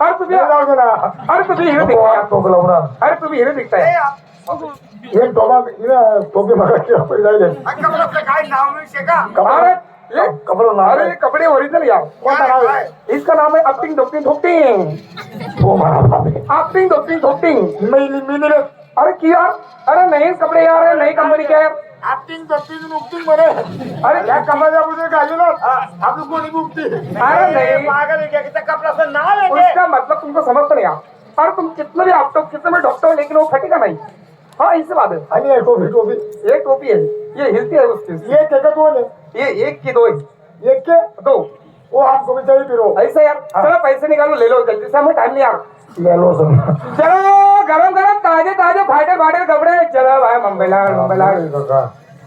अरे तुम्ही जाऊ दे ना अरे तुम्ही हिरो नको हात दिसताय टोक लावू ना अरे तुम्ही हिरो दिसताय हे टोपा हिला टोपी बघा की आपण जायले काय नाव नाही शे का अरे ये कपडा कपड़े ओरिजिनल यार कोणता नाव आहे इसका नाम है अपटिंग डॉक्टिंग थोपटिंग तो म्हणा बापरे. अपटिंग मिली मिली रे अरे की यार अरे नए कपड़े यार है नई कंपनी के ऍक्टिंग करतील नुकती म्हणे अरे या कमराच्या पुढे घाली ना? आपली कोणी मुक्ती अरे नहीं। पागल है क्या? कितना कपड़ा नाव है ये? उसका मतलब तुमको समझता नहीं यार अरे तुम कितना भी आप तो कितना भी डॉक्टर हो लेकिन वो फटेगा नहीं। हाँ इससे बात है। आणि हे टोपी टोपी। ये टोपी है। ये हिलती है उसकी। ये त्याच्यात दोन आहे ये एक की दो है। एक के? दो। वो आपको भी चाहिए फिरो ऐसा यार चलो पैसे निकालो ले लो जल्दी से। हमें टाइम नहीं यार ले लो सर चलो गरम गरम ताजे ताजे फाटे फाटे कपड़े. चलो भाई मुंबईला मुंबईला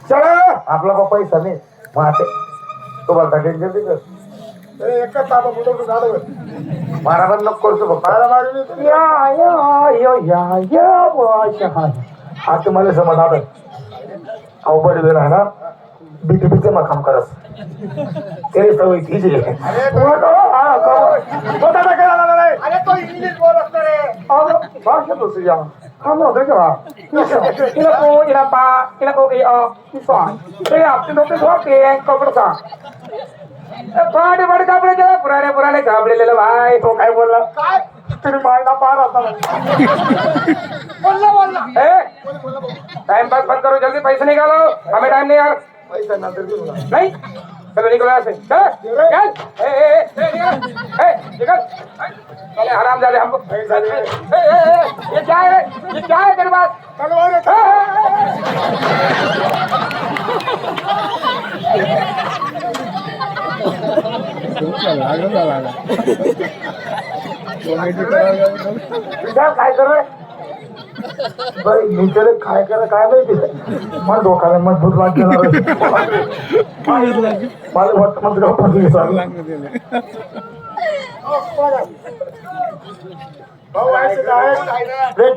चलो. आपला बा पैसा नाही मग आता तुम्हाला टेन्शन देतो एकच ताबा मुलं झालं मारा पण नको करतो मारा मारी या या या या या वाशहा आता मला समज आता अवघड वेळ आहे ना? बीटीपीचे मकाम करस ते सवय तिची अरे तो बोल असतो रे अब भाषा तो से या हम लोग देख रहा ina ko ina pa ina ko e a isa ए आपके लोग के बहुत हैं कपड़े का बड़े बड़े कपड़े चला पुराने पुराने कपड़े ले लो भाई तो काय बोलला काय तुम्ही मायला पार आता ए टाइम पास मत करो जल्दी पैसे निकालो हमें टाइम नहीं यार पैसा ना नहीं चलो निकलो यहाँ से चल. चल. ए ए ए. निकल ए निकल चले हराम जाले हमको ए ए ए ये क्या है ये क्या है तेरे पास तलवार काय कर? काय करा काय माहिती मला डोक्याला मजबूत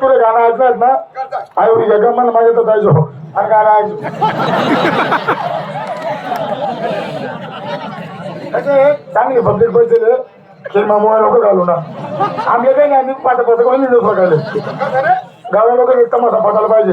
तुला गाणं ऐकलं ना. आई उडी जगा मला माझ्या तर जायचो. आणि गाणं कसं चांगली पब्लिक बसले मोबाईल लोक घालू ना. आमच्या काही नाही आम्ही पाठ पाठ कोणी दिवस बघायला गावा लोक एक तमाशा पटायला पाहिजे.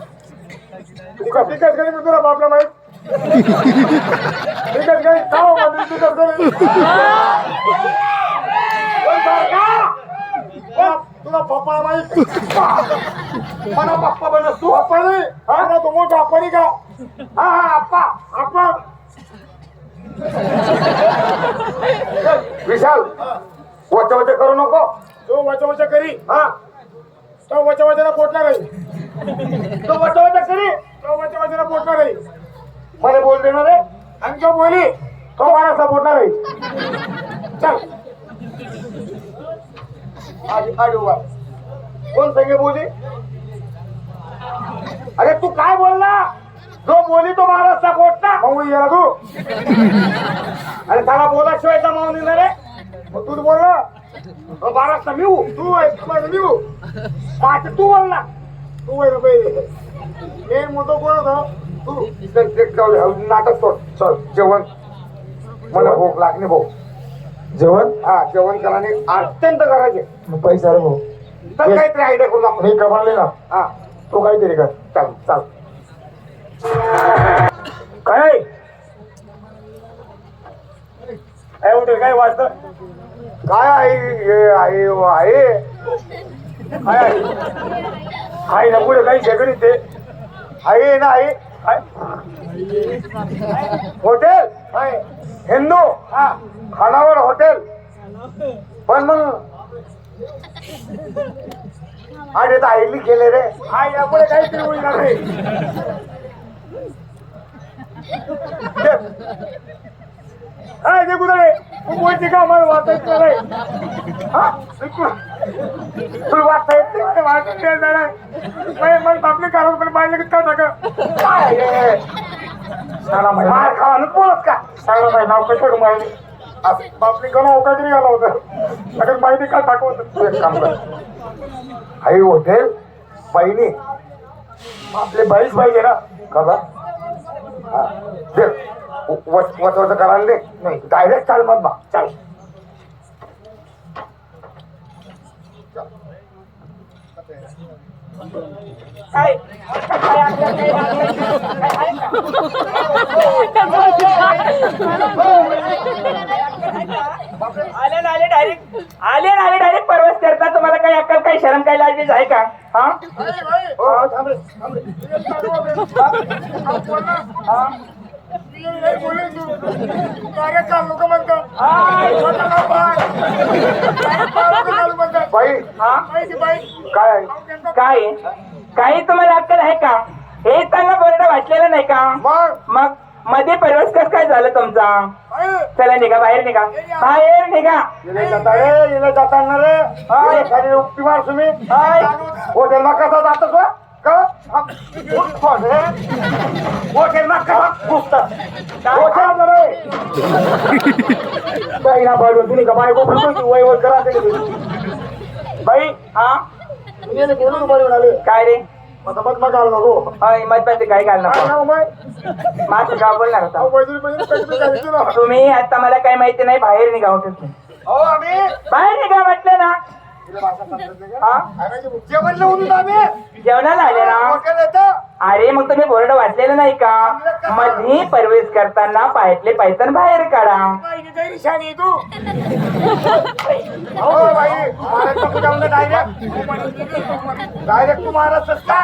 तू का पिकत गणी मी तुला बापला माहीत गणी खाओ म्हणजे पिकत गणी तुला पप्पा माहीत? मला पप्पा बनस तू पप्पा नाही? हा? तो मोठा आप्पा नाही का? हा हा आप्पा विशाल वच्चा करू नको. तो वचा वचा करी. हा? तो वचा वचाला पोटणार आहे तो वचा वचा करी तो वचा वचाला पोटणार आहे मला बोल देणार आहे आणि तो बोली तो माणसा पोटणार आहे चल. आधी आधी उभा. कोण संगे बोली? अरे तू काय बोलला? जो बोली तो महाराष्ट्र पोटता भाऊ याला तू अरे त्याला बोलाशिवायचा माऊन देणार आहे. मग तू बोलला महाराष्ट्र मिळू तू आहे मिळू पाच तू बोलला. तू आहे रुपये हे मोठं कोण होतं. तू जाऊ. नाटक सोड चल जेवण. मला भूक लागली भाऊ. जेवण? हा जेवण कराने अत्यंत करायचे पैसा रे भाऊ. तर काहीतरी आयडिया करू आपण मी कमावले ना. हा. तो काहीतरी कर. चाल चाल. काय? काय उठे काय वाचत काय आहे हे आहे आहे काय आहे आहे ना पुढे काही शेकडी ते. आहे ना आहे हॉटेल? हिंदू? हा. खानावर हॉटेल? पण मग? अरे तर आईली केले रे. आहे यापुढे काहीतरी होईना रे. काय ते कुठे तू बोलते का नाही हा? तुला वाचता येत नाही मला वाचायचं नाही मग आपली कारण पण पाहिलं की काय टाका काय हे? सांगा मार खावा बोलत का? सांगा माहिती नाव कशावर माहिती? असं बापली गणा काहीतरी घाला होता. लगेच माहिती काय टाकवत तू एक काम कर. आई होते बहिणी. आपले बाईच पाहिजे ना. का हा वच वच करायला दे नाही डायरेक्ट चाल मग बा चाल काय आले ना आले डायरेक्ट आले ना आले डायरेक्ट परवास करता तुम्हाला काही अक्कल काही शरम काही लाजलीच आहे का हा हो, थांब रे, थांब रे. हा? हे. बाई. हा? काय? काही तुम्हाला अक्कल आहे का? हे चांगला बोर्ड वाचलेलं नाही का? मग? मग मध्ये परवास कस काय झालं तुमचा? चला निघा बाहेर निघा. बाहेर निघा. इले जाता रे. इले जाता ना रे. हा, एखादी उक्ती मार तुम्ही. हाय. हॉटेलमा कसा जातो हा, तुम्ही का बायको वय करा बाई हा काय रे मत मग होय मत काय घाल काय नको नाव बाई माझं गाव बोलणार होता. तुम्ही आता मला काही माहिती नाही बाहेर निघा बाहेर निघा म्हटलं ना हा? आम्ही. जेवणला आले ना? अरे मग तुम्ही बोर्ड वाचलेलं नाही का? मध्ये प्रवेश करताना पायातले पैतण बाहेर काढा. हो डायरेक्ट डायरेक्ट तू महाराष्ट्र का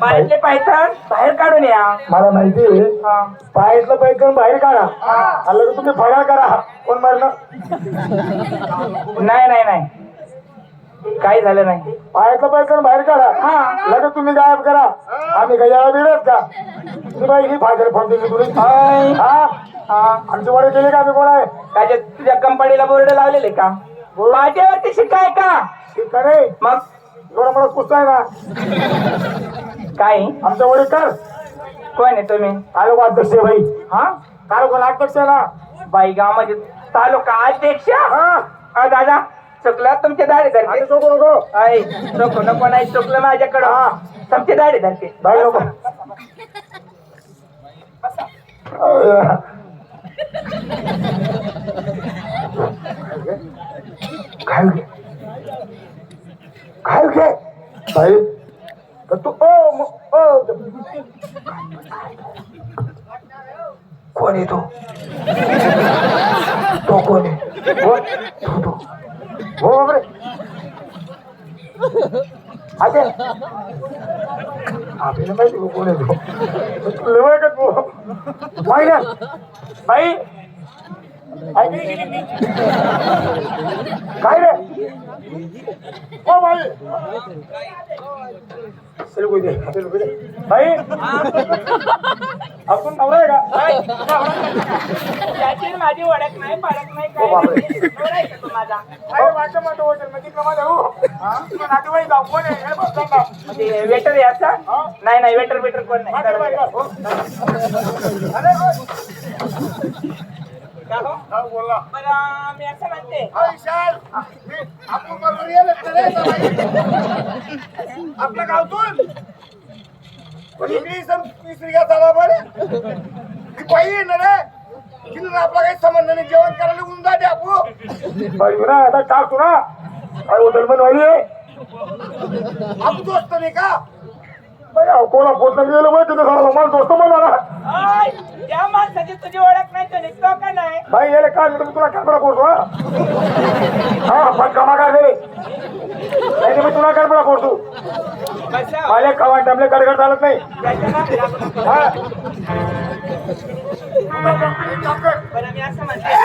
पायातले पैतण बाहेर काढून या. मला माहिती आहे हा. पायातलं पैकन बाहेर काढा. आलं की तुम्ही फराळ करा. कोण मारलं नाही नाही नाही. काही झालं नाही? पायातलं पैकन बाहेर काढा. हा. लगेच तुम्ही गायब करा. आम्ही गजाला बिरत का ती बाई ही फायदे फोन दिली तुला. हाय. हा? हा. आमचे वडे केले का आम्ही कोण आहे त्याच्या तुझ्या कंपनीला बोर्ड लावलेले का? पाट्यावरती शिकाय का? ठीक आहे रे. मग? एवढा मला कुस्ता आहे ना. काय? आमच्या वडे कर. कोण आहे तुम्ही? तालुका अध्यक्ष आहे बाई. हा? तालुका अध्यक्ष आहे ना. बाई गावामध्ये तालुका अध्यक्ष? हा. दादा चुकलं तुमच्या दाढी धरते. नको नको. ऐ नको नको नाही चुकलं माझ्याकडं. हा. तुमची दाढी धरते. बाई नको. काय घे. काय घे. तू ओ ओ. कोण आहे तो? तो कोण आहे? तो. हो बापरे. अरे आपल्याला माहिती आहे कोण आहे तो. लेवाय काय रे? O by. चल कोई दे चल कोई दे. बाई. आपण नवरा आहे का? त्याची माझी ओळख नाही पाळख नाही ओ बापरे. नवरा आहे का तू माझा? अरे वाटतं म्हणतो हॉटेल मध्ये कमा जाऊ तुला नातेवाईक जाऊ कोण आहे? बघ सांगा. वेटर याचा हा? नाही नाही वेटर वेटर कोण नाही? का हो. हो? हा, बोला. बरं मी असं म्हणते. हा, विशाल. मी- आपण बरोबर येलं का रे, बाई? आपल्या गावतून पण इकडे सर तिसरीला चला बरं. रे. तिला आपला काही संबंध नाही. जेवण करायला ऊन जाते आपू. ना आता टाकतो ना. काय हॉटेल बाई आपण दोस्त नाही का? कोणा पोचला गेलं माहिती तिथे झाला मला दोस्त म्हणा त्या माणसाची तुझी ओळख नाही तुझी का नाही. भाई याला काय मी तुला कॅमेरा करतो हा? पण कमा काय रे मी तुला कॅमेरा करतो माझ्या कवा डबले कडकड चालत नाही. असं म्हणते.